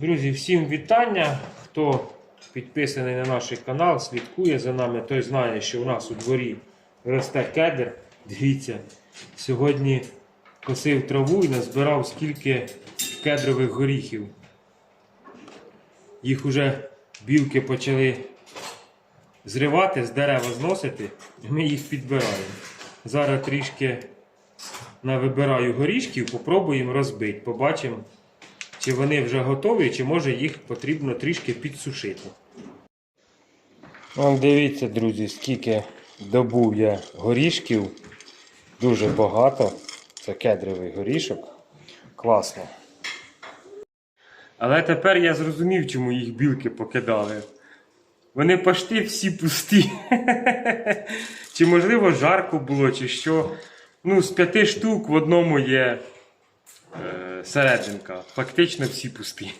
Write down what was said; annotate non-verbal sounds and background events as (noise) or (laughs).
Друзі, всім вітання. Хто підписаний на наш канал, слідкує за нами, той знає, що у нас у дворі росте кедр. Дивіться, сьогодні косив траву і назбирав скільки кедрових горіхів. Їх уже білки почали зривати, з дерева зносити, і ми їх підбираємо. Зараз трішки навибираю горішків, попробуємо розбити. Побачимо, чи вони вже готові, чи може їх потрібно трішки підсушити. Вон дивіться, друзі, скільки добув я горішків. Дуже багато. Це кедровий горішок. Класно. Але тепер я зрозумів, чому їх білки покидали. Вони пошти всі пусті. (laughs) чи можливо жарко було, чи що. Ну, з п'яти штук в одному є серединка. Фактично всі пусті.